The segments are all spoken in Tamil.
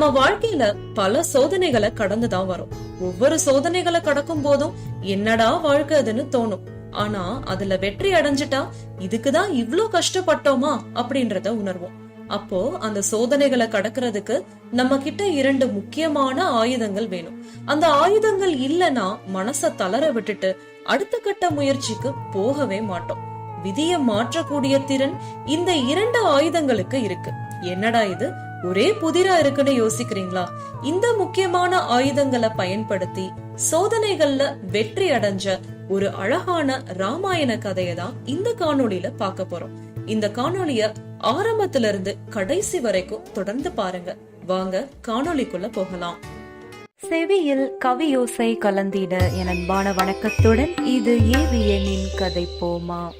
நம்ம வாழ்க்கையில பல சோதனைகளை கடந்துதான் வரும். ஒவ்வொரு சோதனைகளை கடக்கும் போதும் என்னடா வாழ்க்கை அதுன்னு தோணும். ஆனா அதுல வெற்றி அடைஞ்சிட்டா இதுக்குதான் இவ்ளோ கஷ்டப்பட்டோமா அப்படின்றத உணர்வோம். அப்போ அந்த சோதனைகளை கடக்கிறதுக்கு நம்ம கிட்ட இரண்டு முக்கியமான ஆயுதங்கள் வேணும். அந்த ஆயுதங்கள் இல்லனா மனச தளர விட்டுட்டு அடுத்த கட்ட முயற்சிக்கு போகவே மாட்டோம். விதியை மாற்றக்கூடிய திறன் இந்த இரண்டு ஆயுதங்களுக்கு இருக்கு. என்னடா இது? ஒரே புதிரா இருக்குன்னு யோசிக்கிறீங்களா? இந்த முக்கியமான ஆயுதங்களை பயன்படுத்தி சோதனைகள்ல வெற்றி அடைஞ்ச ஒரு அழகான ராமாயண கதையை தான் இந்த காணொளியில பார்க்க போறோம். இந்த காணொளிய ஆரம்பத்துல இருந்து கடைசி வரைக்கும் தொடர்ந்து பாருங்க. வாங்க காணொளிக்குள்ள போகலாம். செவியில் கவியோசை கலந்திட என் அன்பான வணக்கத்துடன் இது ஏவிஎனின் கதை போமா.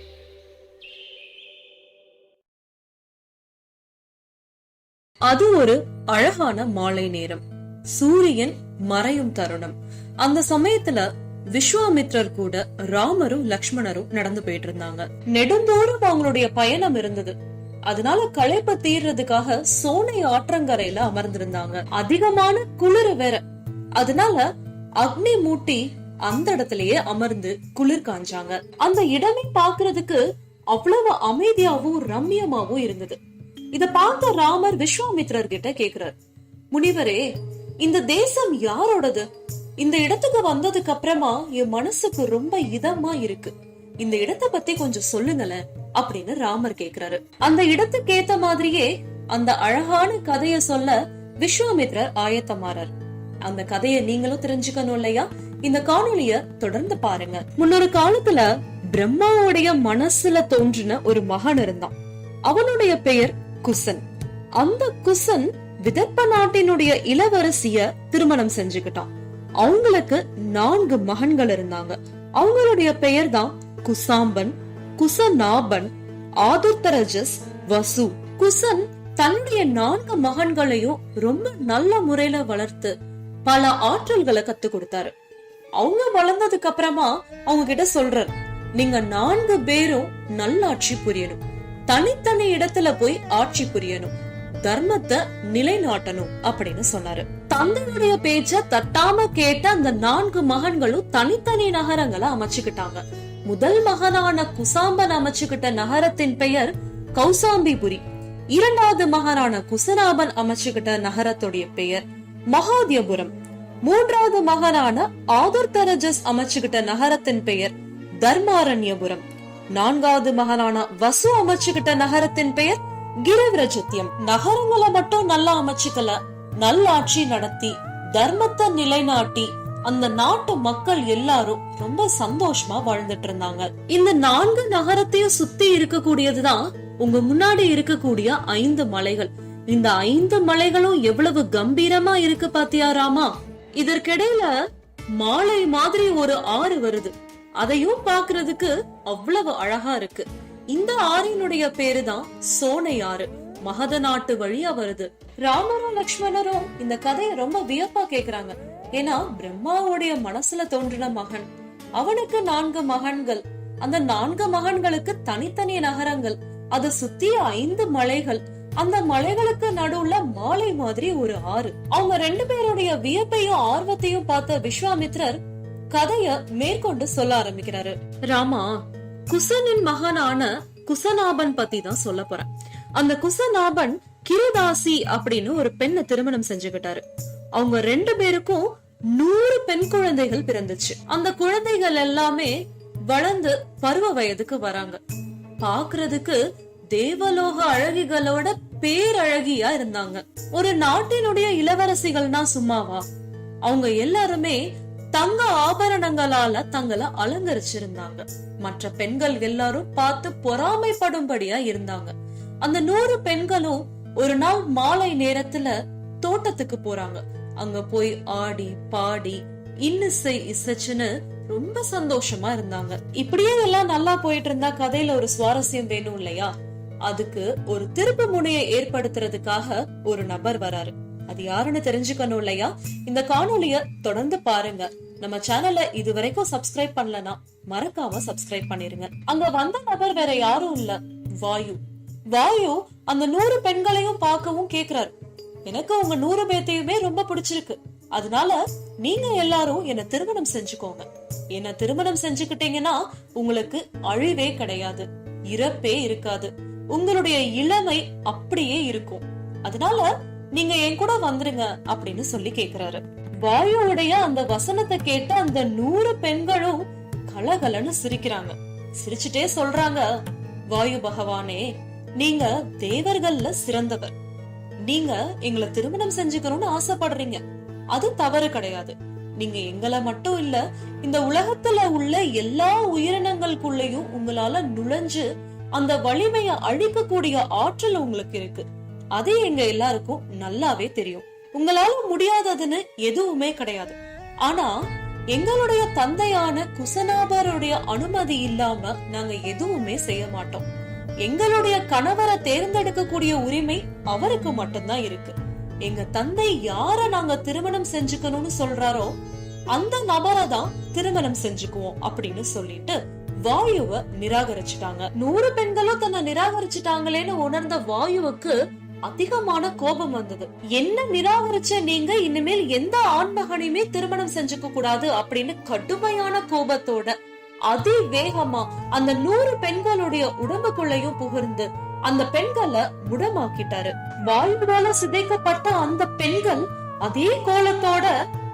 அது ஒரு அழகான மாலை நேரம். சூரியன் மறையும் தருணம். அந்த சமயத்துல விஸ்வாமித்ரர் கூட ராமரும் லக்ஷ்மணரும் நடந்து போயிட்டு இருந்தாங்க நெடுந்தோறும் அவங்களுடைய பயணம் இருந்தது. அதனால களைப்ப தீர்றதுக்காக சோனை ஆற்றங்கரையில அமர்ந்திருந்தாங்க. அதிகமான குளிர் வேற. அதனால அக்னி மூட்டி அந்த இடத்திலேயே அமர்ந்து குளிர் காஞ்சாங்க. அந்த இடமே பாக்குறதுக்கு அவ்வளவு அமைதியாவும் ரம்யமாவும் இருந்தது. இத பார்த்த ராமர் விஸ்வாமித்ரர் கிட்ட கேக்குறார். முனிவரே இந்த தேசம் யாரோடது? இந்த இடத்துக்கு வந்ததுக்கு அப்புறமா என் மனசுக்கு ரொம்ப இதமா இருக்கு. இந்த இடத்த பத்தி கொஞ்சம் சொல்லுங்களேன் அப்படின்னு ராமர் கேக்குறாரு. அந்த இடத்துக்கு ஏத்த மாதிரியே அந்த அழகான கதைய சொல்ல விஸ்வாமித்ரர் ஆயத்தமாறார். அந்த கதையை நீங்களும் தெரிஞ்சுக்கணும் இல்லையா? இந்த காணொளிய தொடர்ந்து பாருங்க. முன்னொரு காலத்துல பிரம்மாவுடைய மனசுல தோன்றின ஒரு மகன் இருந்தான். அவனுடைய பெயர் குசன். அந்த குசன் விதர்ப்ப நாட்டினுடைய இளவரசிய திருமணம் செஞ்சுக்கிட்டான். அவங்களுக்கு நான்கு மகன்கள் இருந்தாங்க. அவங்களுடைய பெயர் தான் குசாம்பன் குசநாபன் ஆதுர்தரஜஸ் வசு. குசன் தன்னுடைய நான்கு மகன்களையும் ரொம்ப நல்ல முறையில வளர்த்து பல ஆற்றல்களை கத்து கொடுத்தாரு. அவங்க வளர்ந்ததுக்கு அப்புறமா அவங்க கிட்ட சொல்றாரு நீங்க நான்கு பேரும் நல்லாட்சி புரியணும். தனித்தனி இடத்துல போய் ஆட்சி புரியணும் தர்மத்தை நிலைநாட்டணும் அப்படின்னு சொன்னாரு. தந்தையுடைய பேச்ச தட்டாம கேட்ட அந்த நான்கு மகன்களும் தனித்தனி நகரங்களை அமைச்சுக்கிட்டாங்க. முதல் மகனான குசாம்பன் அமைச்சுக்கிட்ட நகரத்தின் பெயர் கௌசாம்பிபுரி. இரண்டாவது மகனான குசராபன் அமைச்சுக்கிட்ட நகரத்துடைய பெயர் மகாதியபுரம். மூன்றாவது மகனான ஆதுர்தரஜஸ் அமைச்சுக்கிட்ட நகரத்தின் பெயர் தர்மாரண்யபுரம். நான்காவது மகனான வசு அமைச்சுக்கிட்ட நகரத்தின் பெயர் கிரிவிரஜத்தியம். நகரங்களை மட்டும் நல்லா அமைச்சுக்கல நல்லாட்சி நடத்தி தர்மத்தை நிலைநாட்டி அந்த நாட்டு மக்கள் எல்லாரும் ரொம்ப சந்தோஷமா வாழ்ந்துட்டு இருந்தாங்க. இந்த நான்கு நகரத்தையும் சுத்தி இருக்கக்கூடியதுதான் உங்க முன்னாடி இருக்கக்கூடிய ஐந்து மலைகள். இந்த ஐந்து மலைகளும் எவ்வளவு கம்பீரமா இருக்கு பாத்தியா ராமா? இதற்கிடையில மாலை மாதிரி ஒரு ஆறு வருது. அதையும் பாக்குறதுக்கு அவ்வளவு அழகா இருக்கு. இந்த ஆறினுடைய பேரு தான் சோனை ஆறு மகத நாட்டு வழியா வருது ராமரும் லக்ஷ்மணரும் இந்த கதையை ரொம்ப வியப்பா கேக்குறாங்க. ஏன்னா பிரம்மாவுடைய மனசுல தோன்றின மகன். அவனுக்கு நான்கு மகன்கள். அந்த நான்கு மகன்களுக்கு தனித்தனி நகரங்கள். அது சுத்திய ஐந்து மலைகள். அந்த மலைகளுக்கு நடுவுல மாலை மாதிரி ஒரு ஆறு. அவங்க ரெண்டு பேருடைய வியப்பையும் ஆர்வத்தையும் பார்த்த விஸ்வாமித்ரர் கதைய மேற்கொண்டு சொல்ல ஆரம்பிக்கிறாரு. ராமா குசனின் மகனான குசநாபன் பத்தி தான் சொல்ல போறேன். அந்த குசநாபன் கிருதாசி அப்படின்னு ஒரு பெண்ணை திருமணம் செஞ்சுக்கிட்டாரு. அவங்க ரெண்டு பேருக்கும் நூறு பெண் குழந்தைகள் பிறந்துச்சு. அந்த குழந்தைகள் எல்லாமே வளர்ந்து பருவ வயதுக்கு வராங்க. பாக்குறதுக்கு தேவலோக அழகிகளோட பேரழகியா இருந்தாங்க. ஒரு நாட்டினுடைய இளவரசிகள்னா சும்மாவா? அவங்க எல்லாருமே தங்க ஆபரணங்களால தங்களை அலங்கரிச்சிருந்தாங்க. மற்ற பெண்கள் எல்லாரும் பார்த்து பொறாமைப்படும்படியா இருந்தாங்க. அந்த நூறு பெண்களும் ஒரு நாள் மாலை நேரத்துல தோட்டத்துக்கு போறாங்க. அங்க போய் ஆடி பாடி இன்னிசை இசைச்சுன்னு ரொம்ப சந்தோஷமா இருந்தாங்க. இப்படியே எல்லாம் நல்லா போயிட்டு இருந்தா கதையில ஒரு சுவாரஸ்யம் வேணும் இல்லையா? அதுக்கு ஒரு திருப்பு முனையை ஏற்படுத்துறதுக்காக ஒரு நபர் வராரு. அது யாருன்னு தெரிஞ்சுக்கணும் இல்லையா? இந்த காணொலிய தொடர்ந்து பாருங்க. நம்ம சேனலை இது வரைக்கும் சப்ஸ்கிரைப் பண்ணலனா மறக்காம சப்ஸ்கிரைப் பண்ணிருங்க. அங்க வந்த நபர் வேற யாரும் இல்ல. வாயு. வாயு அந்த நூறு பெண்களையும் பார்க்கவும் கேக்குறாரு. எனக்கு உங்க நூறு பேத்தையுமே ரொம்ப பிடிச்சிருக்கு. அதனால நீங்க எல்லாரும் என்ன திருமணம் செஞ்சுக்கோங்க. என்ன திருமணம் செஞ்சுக்கிட்டீங்கன்னா உங்களுக்கு அழிவே கிடையாது. இறப்பே இருக்காது. உங்களுடைய இளமை அப்படியே இருக்கும். அதனால நீங்க என் கூட வந்துருங்க அப்படின்னு சொல்லி கேக்குறாரு. வாயுவுடைய அந்த வசனத்தை கேட்டு அந்த நூறு பெண்களும் கலகலன்னு சிரிக்கிறாங்க. சிரிச்சுட்டே சொல்றாங்க வாயு பகவானே நீங்க தேவர்கள்ல சிறந்தவர். நீங்க எங்களை திருமணம் செஞ்சுக்கணும்னு ஆசைப்படுறீங்க. அது தவறு கிடையாது. நீங்க எங்களை மட்டும் இல்ல இந்த உலகத்துல உள்ள எல்லா உயிரினங்களுக்குள்ளயும் உங்களால நுழைஞ்சு அந்த வலிமைய அழிக்கக்கூடிய ஆற்றல் உங்களுக்கு இருக்கு. அது எங்க எல்லாருக்கும் நல்லாவே தெரியும். உங்களால முடியாததுன்னு எதுவுமே கிடையாது. ஆனா எங்களுடைய தந்தையான குசனாபருடைய அனுமதி இல்லாம நாங்க எதுவுமே செய்ய மாட்டோம். எங்களுடைய கணவரை தேர்ந்தெடுக்கக்கூடிய உரிமை அவருக்கு மட்டும்தான் இருக்கு. எங்க தந்தை யார நாங்க திருமணம் செஞ்சுக்கணும்னு சொல்றாரோ அந்த நபரை தான் திருமணம் செஞ்சுக்குவோம் அப்படின்னு சொல்லிட்டு வாயுவை நிராகரிச்சுட்டாங்க. நூறு பெண்களும் தன்னை நிராகரிச்சுட்டாங்களேன்னு உணர்ந்த வாயுவுக்கு அதிகமான கோபம் வந்தது. என்ன நிராகரிச்ச நீங்க? இனிமேல் எந்த ஆண்மகனையுமே திருமணம் செஞ்சுக்க கூடாது அப்படின்னு கடுமையான கோபத்தோட அதி வேகமா அந்த நூறு பெண்களுடைய உடம்புக்குள்ளயும் புகுந்து அந்த பெண்களை முடமாக்கிட்டாரு. வாயுவால சிதைக்கப்பட்ட அந்த பெண்கள் அதே கோலத்தோட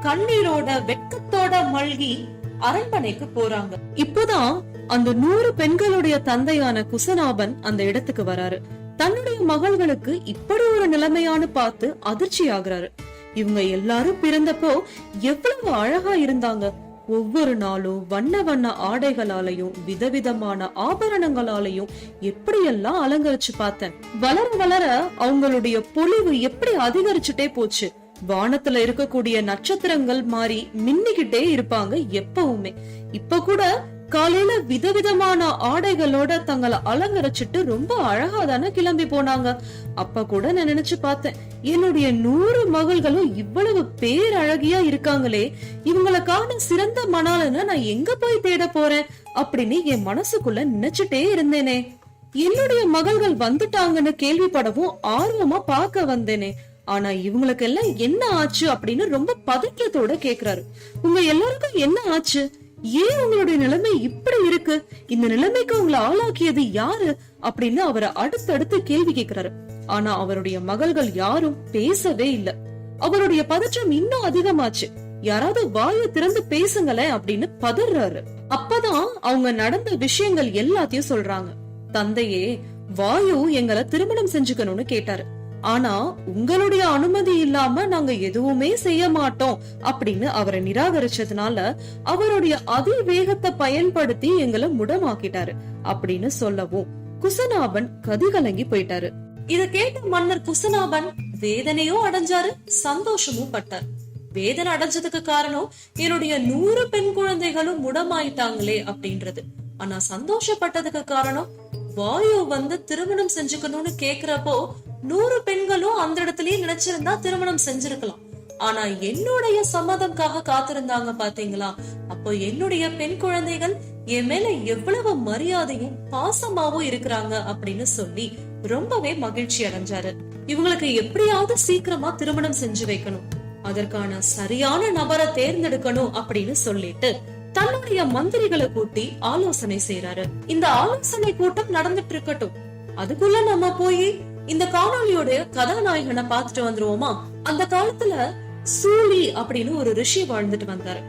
கண்ணீரோட வெட்கத்தோட மல்கி அரண்மனைக்கு போறாங்க. இப்போதான் அந்த நூறு பெண்களுடைய தந்தையான குசநாபன் அந்த இடத்துக்கு வராரு. தன்னுடைய மகள்களுக்கு இப்படி ஒரு நிலைமையான்னு பார்த்து அதிர்ச்சி ஆகுறாரு இவங்க எல்லாரும் பிறந்தப்போ எவ்வளவு அழகா இருந்தாங்க. ஒவ்வொரு நாளும் வண்ண வண்ண ஆடைகளாலையும் விதவிதமான ஆபரணங்களாலையும் எப்படியெல்லாம் அலங்கரிச்சு பார்த்தேன். வளர வளர அவங்களுடைய பொலிவு எப்படி அதிகரிச்சுட்டே போச்சு. வானத்துல இருக்கக்கூடிய நட்சத்திரங்கள் மாறி மின்னிக்கிட்டே இருப்பாங்க எப்பவுமே. இப்ப கூட காலையில விதவிதமான ஆடைகளோட தங்களை அலங்கரிச்சிட்டு ரொம்ப அழகா தானே கிளம்பி போனாங்க. அப்ப கூட நான் நினைச்சு பார்த்தேன் என்னுடைய நூறு மகள்களும் இவ்வளவு பேரழகியா இருக்காங்களே இவங்களை காணும் சிறந்த மணாலன்னு நான் எங்க போய் தேட போறேன் அப்படின்னு என் மனசுக்குள்ள நினைச்சிட்டே இருந்தேனே. என்னுடைய மகள்கள் வந்துட்டாங்கன்னு கேள்விப்படவும் ஆர்வமா பார்க்க வந்தேனே. ஆனா இவங்களுக்கு எல்லாம் என்ன ஆச்சு அப்படின்னு ரொம்ப பதற்றத்தோட கேக்குறாரு. உங்க எல்லாருக்கும் என்ன ஆச்சு? ஏன் உங்களுடைய நிலைமை இப்படி இருக்கு? இந்த நிலைமைக்கு உங்களை ஆளாக்கியது யாரு? அப்படின்னு அவரை அடுத்தடுத்து கேள்வி கேக்குறாரு. ஆனா அவருடைய மகள்கள் யாரும் பேசவே இல்ல. அவருடைய பதற்றம் இன்னும் அதிகமாச்சு. யாராவது வாய திறந்து பேசுங்களேன் அப்படின்னு பதறாரு. அப்பதான் அவங்க நடந்த விஷயங்கள் எல்லாத்தையும் சொல்றாங்க. தந்தையே வாயு எங்களை திருமணம் செஞ்சுக்கணும்னு கேட்டாரு. ஆனா உங்களுடைய அனுமதி இல்லாம நாங்க எதுவுமே செய்ய மாட்டோம் அப்படின்னு அவரை நிராகரிச்சதுனால அவருடைய அதிவேகத்தை பயன்படுத்தி எங்களை முடமாக்கிட்டாரு அப்படின்னு சொல்லவும் குசநாபன் கதிகலங்கி போயிட்டாரு. இத கேட்ட மன்னர் குசநாபன் வேதனையும் அடைஞ்சாரு சந்தோஷமும் பட்டார். வேதனை அடைஞ்சதுக்கு காரணம் என்னுடைய நூறு பெண் குழந்தைகளும் முடமாயிட்டாங்களே அப்படின்றது. ஆனா சந்தோஷப்பட்டதுக்கு காரணம் வாயு வந்து திருமணம் செஞ்சுக்கணும்னு கேக்குறப்போ நூறு பெண்களும் அந்த இடத்துலயே நினைச்சிருந்தா திருமணம் செஞ்சிருக்கலாம். ஆனா என்னுடைய சம்மதம்காக காத்திருந்தாங்க பாத்தீங்களா? அப்போ என்னுடைய பெண் குழந்தைகள் என் மேல எவ்வளவு மரியாதையும் பாசமாவும் இருக்கிறாங்க அப்படின்னு சொல்லி ரொம்பவே மகிழ்ச்சி அடைஞ்சாரு. இவங்களுக்கு எப்படியாவது சீக்கிரமா திருமணம் செஞ்சு வைக்கணும். அதற்கான சரியான நபரை தேர்ந்தெடுக்கணும் அப்படின்னு சொல்லிட்டு தன்னுடைய மந்திரிகளை கூட்டி ஆலோசனை செய்யறாரு இந்த ஆலோசனை கூட்டம் நடந்துட்டு இருக்கட்டும். அதுக்குள்ள நம்ம போய் இந்த காணொளியோட கதாநாயகனை பார்த்துட்டு வந்துருவோமா? அந்த காலத்துல சூழி அப்படின்னு ஒரு ரிஷி வாழ்ந்துட்டு வந்தாரு.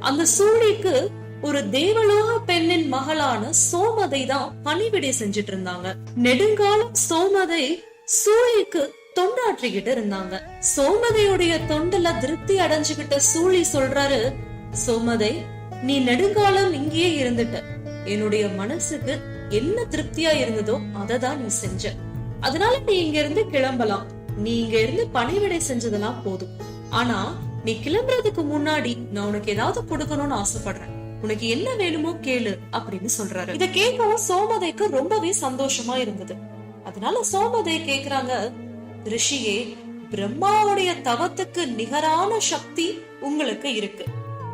அந்த சூழிக்கு ஒரு தேவலோக பெண்ணின் மகளான சோமதை தான் பணிவிடை செஞ்சுட்டு இருந்தாங்க. நெடுங்காலம் சோமதை சூழிக்கு தொண்டாற்றிக்கிட்டு இருந்தாங்க. சோமதையுடைய தொண்டுல திருப்தி அடைஞ்சுகிட்ட சூழி சொல்றாரு சோமதை நீ நெடுங்காலம் இங்கேயே இருந்துட்ட. என்னுடைய மனசுக்கு என்ன திருப்தியா இருந்ததோ அததான் நீ செஞ்ச. அதனால நீ இங்க இருந்து கிளம்பலாம். நீ இங்க இருந்து பணிவிடை செஞ்சதெல்லாம் போதும். ஆனா நீ கிளம்புறதுக்கு முன்னாடி நான் உனக்கு ஏதாவது கொடுக்கணும்னு ஆசைப்படுறேன். உனக்கு என்ன வேணுமோ கேளு அப்படின்னு சொல்றாரு. இத கேட்கவும் சோமதைக்கு ரொம்பவே சந்தோஷமா இருந்தது. அதனால சோமதை கேக்குறாங்க ரிஷியே பிரம்மாவுடைய தவத்துக்கு நிகரான சக்தி உங்களுக்கு இருக்கு.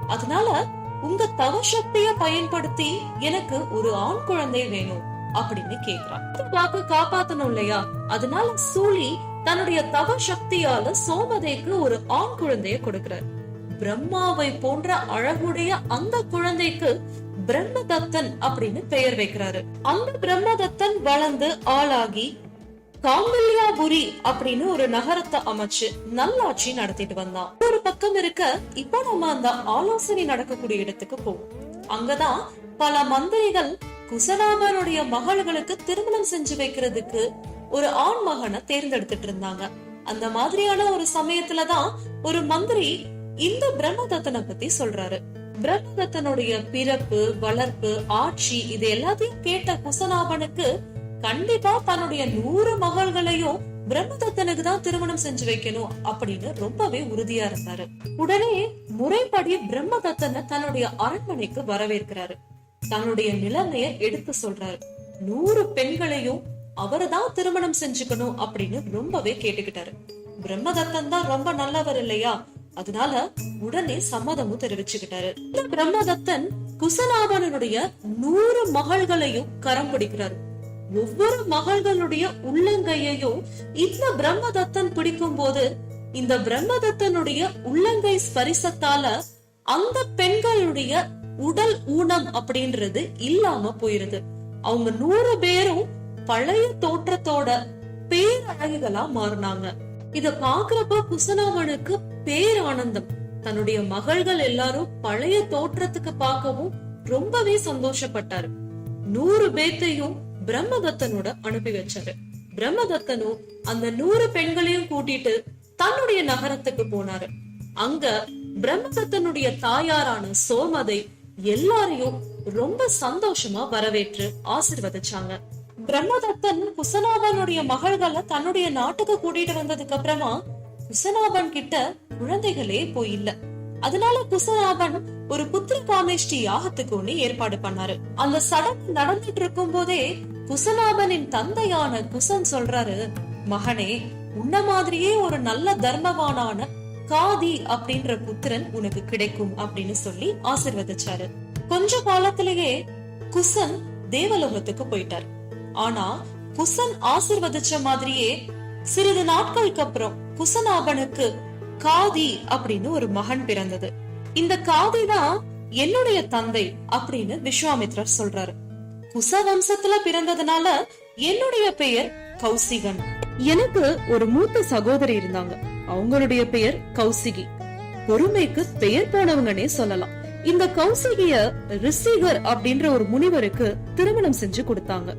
அதனால உங்க தவ சக்திய பயன்படுத்தி எனக்கு ஒரு ஆண் குழந்தை வேணும். அப்படின்னு கேக்குறான். வாக்கு காப்பாத்தணும் இல்லையா? அதனால சூழி தன்னுடைய தவ சக்தியால சோமதேக்கு ஒரு ஆண் குழந்தைய கொடுக்கிறார். பிரம்மாவை போன்ற அழகுடைய அந்த குழந்தைக்கு பிரம்மதத்தன் அப்படின்னு பெயர் வைக்கிறாரு. அந்த பிரம்மதத்தன் வளர்ந்து ஆளாகி காங்கல்யாபுரி அப்படின்னு ஒரு நகரத்தை அமைச்சு நல்லாட்சி நடத்திட்டு வந்தான். ஒரு பக்கம் இருக்க இப்ப நம்ம அந்த ஆலோசனை நடக்கக்கூடிய இடத்துக்கு போவோம். அங்கதான் பல மந்திரிகள் குசலாமனுடைய மகள்களுக்கு திருமணம் செஞ்சு வைக்கிறதுக்கு ஒரு ஆண் மகனை தேர்ந்தெடுத்துட்டு இருந்தாங்க. அந்த மாதிரியான ஒரு சமயத்துலதான் ஒரு மந்திரி இந்த பிரம்மதத்தனை பத்தி சொல்றாரு. பிரம்மதத்தனுடைய பிறப்பு வளர்ப்பு ஆட்சி இது எல்லாத்தையும் கேட்ட குசலாபனுக்கு கண்டிப்பா தன்னுடைய நூறு மகள்களையும் பிரம்மதத்தனுக்கு தான் திருமணம் செஞ்சு வைக்கணும் அப்படின்னு ரொம்பவே உறுதியா இருந்தாரு. உடனே முறைப்படி பிரம்மதத்தனை தன்னுடைய அரண்மனைக்கு வரவேற்கிறாரு. தன்னுடைய நிலைமைய எடுத்து சொல்றாரு. நூறு பெண்களையும் அவர்தான் திருமணம் செஞ்சுக்கணும் அப்படின்னு ரொம்பவே கேட்டுக்கிட்டாரு. பிரம்மதத்தன் தான் ரொம்ப நல்லவர் இல்லையா? அதனால உடனே சம்மதமும் தெரிவிச்சுக்கிட்டாரு. இந்த பிரம்மதத்தன் குசலாபனுடைய நூறு மகள்களையும் கரம் பிடிக்கிறாரு. ஒவ்வொரு மகள்களுடைய உள்ளங்கையையும் இந்த பிரம்மதத்தன் பிடிக்கும் போது இந்த பிரம்மதத்தனுடைய உள்ளங்கை ஸ்பரிசத்தால அந்த பெண்களுடைய உடல் ஊனம் அப்படின்றது இல்லாம போயிருது. அவங்க நூறு பேரும் பழைய தோற்றத்தோட பேரழகிகளா மாறினாங்க. இத பாக்குறப்ப குசனாமனுக்கு பேரானந்தம். தன்னுடைய மகள்கள் எல்லாரும் பழைய தோற்றத்துக்கு பார்க்கவும் ரொம்பவே சந்தோஷப்பட்டாரு. நூறு பேத்தையும் பிரம்மதத்தனோட அனுப்பி வச்சாரு. பிரம்மதத்தனும் அந்த நூறு பெண்களையும் கூட்டிட்டு தன்னுடைய நகரத்துக்கு போனாரு. அங்க பிரம்மதத்தனுடைய தாயாரான சோமதை எல்லாரையும் ரொம்ப சந்தோஷமா வரவேற்று ஆசிர்வதிச்சாங்க. பிரம்மதத்தன் குசனாபனுடைய மகள்களை தன்னுடைய நாட்டுக்கு கூட்டிட்டு வந்ததுக்கு அப்புறமா குசனாபன் கிட்ட குழந்தைகளே போய் இல்ல அதனால குசனாபன் ஒரு புத்திர காமேஷ்டி யாகத்துக்கு ஒண்ணு ஏற்பாடு பண்ணாரு. அந்த சடங்கு நடந்துட்டு இருக்கும் போதே குசனாபனின் தந்தையான குசன் சொல்றாரு மகனே உன்ன மாதிரியே ஒரு நல்ல தர்மவானான காதி அப்படின்ற புத்திரன் உனக்கு கிடைக்கும் அப்படின்னு சொல்லி ஆசிர்வதிச்சாரு. கொஞ்ச காலத்திலேயே குசன் தேவலோகத்துக்கு போயிட்டார். ஆனா குசன் ஆசிர்வதிச்ச மாதிரியே சிறிது நாட்களுக்கு அப்புறம் குசனாபனுக்கு காதி அப்படின்னு ஒரு மகன் பிறந்தது. இந்த காதி தான் என்னுடைய தந்தை அப்படின்னு விஸ்வாமித்ரர் சொல்றாரு. குச வம்சத்துல பிறந்ததுனால என்னுடைய பெயர் கௌசிகன். எனக்கு ஒரு மூத்த சகோதரி இருந்தாங்க. அவங்களுடைய பெயர் கௌசிகி. பொறுமைக்கு பெயர் போனவங்கன்னே சொல்லலாம். இந்த கௌசிகிய ரிஷிகர் அப்படின்ற ஒரு முனிவருக்கு திருமணம் செஞ்சு கொடுத்தாங்க.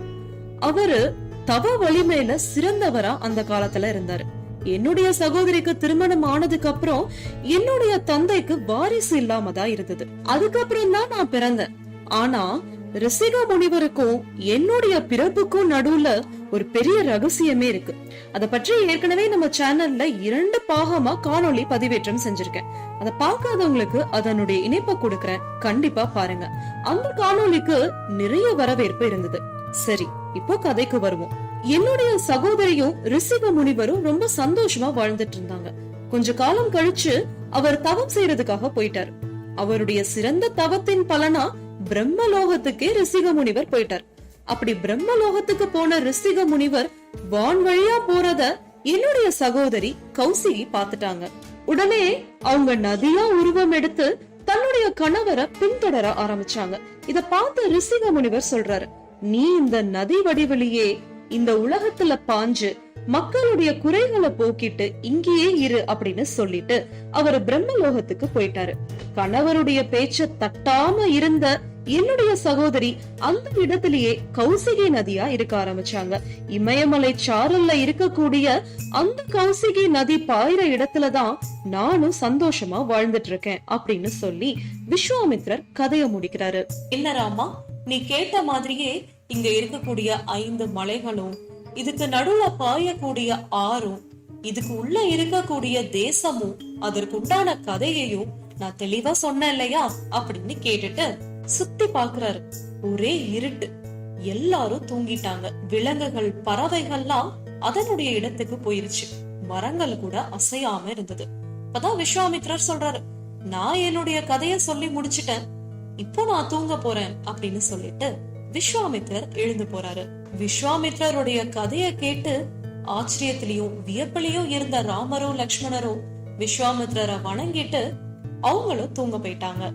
அவரு தவ வலிமையில சிறந்தவரா அந்த காலத்துல இருந்தாரு. என்னுடைய சகோதரிக்கு திருமணம் ஆனதுக்கு அப்புறம் என்னுடைய தந்தைக்கு வாரிசு இல்லாம தான் இருந்தது. அதுக்கப்புறம் தான் நான் பிறந்தேன். ஆனா ரிஷிக முனிவருக்கும் என்னுடைய பிறப்புக்கும் நடுவுல ஒரு பெரிய ரகசியமே இருக்கு. அத பற்றி ஏற்கனவே நம்ம சேனல்ல இரண்டு பாகமா காணொளி பதிவேற்றம் செஞ்சிருக்கேன். அத பார்க்காதவங்களுக்கு அதனுடைய இணைப்பை கொடுக்கறேன். கண்டிப்பா பாருங்க. அந்த காணொளிக்கு நிறைய வரவேற்பு இருந்தது. சரி இப்போ கதைக்கு வருவோம். என்னுடைய சகோதரியும் ரிஷிக முனிவரும் ரொம்ப சந்தோஷமா வாழ்ந்துட்டு இருந்தாங்க. கொஞ்ச காலம் கழிச்சு அவர் தவம் செய்யறதுக்காக போயிட்டார். அவருடைய சிறந்த தவத்தின் பலனா பிரம்மலோகத்துக்கே ரிஷிக முனிவர் போயிட்டார். அப்படி பிரம்மலோகத்துக்கு போன ரிஷிக முனிவர் வான் வழியா போறத என்னுடைய சகோதரி கௌசிகி பாத்துட்டாங்க உடனே அவங்க நதியா உருவம் எடுத்து தன்னுடைய கணவரை பின்தொடர ஆரம்பிச்சாங்க. இத பார்த்து ரிஷிக முனிவர் சொல்றாரு நீ இந்த நதி வடிவிலேயே இந்த உலகத்துல பாஞ்சு மக்களுடைய குறைகளை போக்கிட்டு இங்கேயே இரு அப்படின்னு சொல்லிட்டு அவர் பிரம்மலோகத்துக்கு போயிட்டாரு. கணவருடைய பேச்ச தட்டாம இருந்த என்னுடைய சகோதரி அந்த இடத்திலேயே கௌசிகை நதியா இருக்க ஆரம்பிச்சாங்க. இமயமலை சாரல்ல இருக்கக்கூடிய அந்த கௌசிகை நதி பாயிற இடத்துலதான் நானும் சந்தோஷமா வாழ்ந்துட்டு இருக்கேன் அப்படின்னு சொல்லி விஸ்வாமித்ரர் கதைய முடிக்கிறாரு. என்ன ராமா நீ கேட்ட மாதிரியே இங்க இருக்கக்கூடிய ஐந்து மலைகளும் இதுக்கு நடுவுல பாயக்கூடிய ஆறும் இதுக்கு உள்ள இருக்கக்கூடிய தேசமும் அதற்குண்டான கதையையும் நான் தெளிவா சொன்னேன் இல்லையா அப்படின்னு கேட்டுட்டு சுத்தி பாக்குறாரு. ஒரே இருட்டு. எல்லாரும் தூங்கிட்டாங்க. விலங்குகள் பறவைகள்லாம் அதனுடைய இடத்துக்கு போயிருச்சு. மரங்கள் கூட அசையாம இருந்தது. அப்பதான் விஸ்வாமித்ரர் சொல்றாரு. நான் என்னுடைய கதைய சொல்லி முடிச்சிட்டேன். இப்போ நான் தூங்க போறேன் அப்படின்னு சொல்லிட்டு விஸ்வாமித்ரர் எழுந்து போறாரு. விஸ்வாமித்ரருடைய கதைய கேட்டு ஆச்சரியத்திலயும் வியப்பிலையும் இருந்த ராமரும் லக்ஷ்மணரும் விஸ்வாமித்ரரை வணங்கிட்டு அவங்களும் தூங்க போயிட்டாங்க.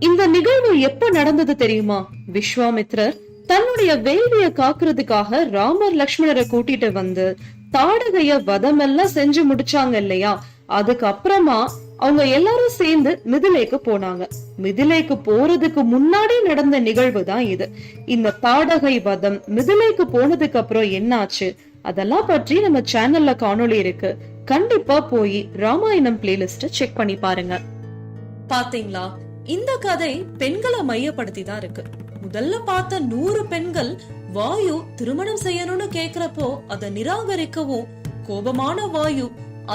இந்த நிகழ்வு எப்ப நடந்தது தெரியுமா? விஸ்வாமித்ரர் தன்னுடைய வேள்விய காக்குறதுக்காக ராமர் லக்ஷ்மணரை கூட்டிட்டு வந்து தாடகைய வதமெல்லாம் செஞ்சு முடிச்சாங்க இல்லையா? அதுக்கப்புறமா அவங்க எல்லாரும் சேர்ந்து மிதிலைக்கு போனாங்க. மிதிலைக்கு போறதுக்கு முன்னாடி நடந்த நிகழ்வு தான் இது. இந்த தாடகை வதம் மிதிலைக்கு போனதுக்கு அப்புறம் என்னாச்சு? அதெல்லாம் பற்றி நம்ம சேனல்ல காணொளி இருக்கு. கண்டிப்பா போய் ராமாயணம் பிளேலிஸ்ட செக் பண்ணி பாருங்க. பாத்தீங்களா? இந்த கதை பெண்களை மையப்படுத்தி தான் இருக்கு. முதல்ல பார்த்த நூறு பெண்கள் வாயு திருமணம் செய்யணும்னு கேக்குறப்போ அதை நிராகரிக்கவும் கோபமான வாயு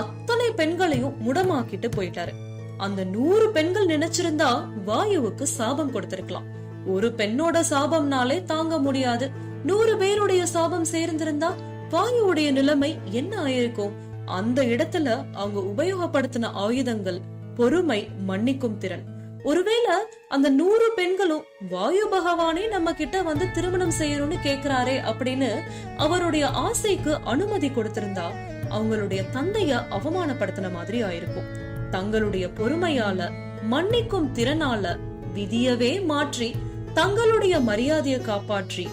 அத்தனை பெண்களையும் முடமாக்கிட்டு போயிட்டாரு. அந்த நூறு பெண்கள் நினைச்சிருந்தா வாயுவுக்கு சாபம் கொடுத்திருக்கலாம். ஒரு பெண்ணோட சாபம்னாலே தாங்க முடியாது. நூறு பேருடைய சாபம் சேர்ந்திருந்தா வாயுவுடைய நிலைமை என்ன ஆயிருக்கும்? அந்த இடத்துல அவங்க உபயோகப்படுத்தின ஆயுதங்கள் பொறுமை மன்னிக்கும் திறன். ஒருவேளை அந்த நூறு பெண்களும் வாயு பகவானே நம்ம கிட்ட வந்து திருமணம் செய்யணும்னு கேக்குறாரே அப்படின்னு அவருடைய ஆசைக்கு அனுமதி கொடுத்திருந்தா அவங்களுடைய தந்தைய அவமானப்படுத்தின மாதிரி ஆயிருக்கும். தங்களுடைய பொறுமையால மன்னிக்கும் திறனால விதியவே மாற்றி தங்களுடைய மரியாதையை காப்பாற்றி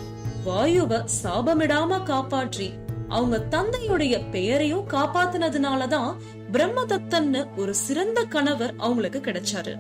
வாயுவ சாபமிடாம காப்பாற்றி அவங்க தந்தையுடைய பெயரையும் காப்பாத்தினதுனாலதான் பிரம்மதத்தன்னு ஒரு சிறந்த கணவர் அவங்களுக்கு கிடைச்சாரு.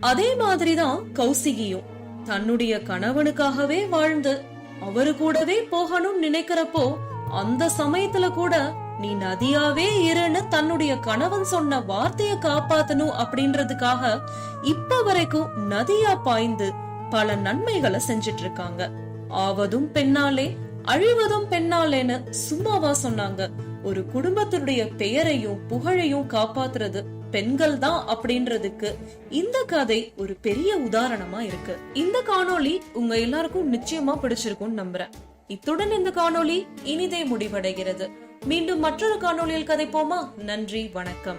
அதே மாதிரிதான் கௌசிகியும் தன்னுடைய கணவனுக்காகவே வாழ்ந்து அவரு கூடவே போகணும்னு நினைக்கிறப்போ அந்த சமயத்துல கூட நீ நதியாவே இருன்னு தன்னுடைய கணவன் சொன்ன வார்த்தைய காப்பாத்தணும் அப்படின்றதுக்காக இப்ப வரைக்கும் நதியா பாய்ந்து பல நன்மைகளை செஞ்சிட்டு இருக்காங்க ஆவதும் பெண்ணாலே அழிவதும் பெண்ணாலேன்னு சும்மாவா சொன்னாங்க. ஒரு குடும்பத்தினுடைய பெயரையும் புகழையும் காப்பாத்துறது பெண்கள் தான் அப்படின்றதுக்கு இந்த கதை ஒரு பெரிய உதாரணமா இருக்கு. இந்த காணொளி உங்க எல்லாருக்கும் நிச்சயமா பிடிச்சிருக்கும்னு நம்புறேன். இத்துடன் இந்த காணொளி இனிதே முடிவடைகிறது. மீண்டும் மற்றொரு காணொளியில் கதைப்போமா? நன்றி வணக்கம்.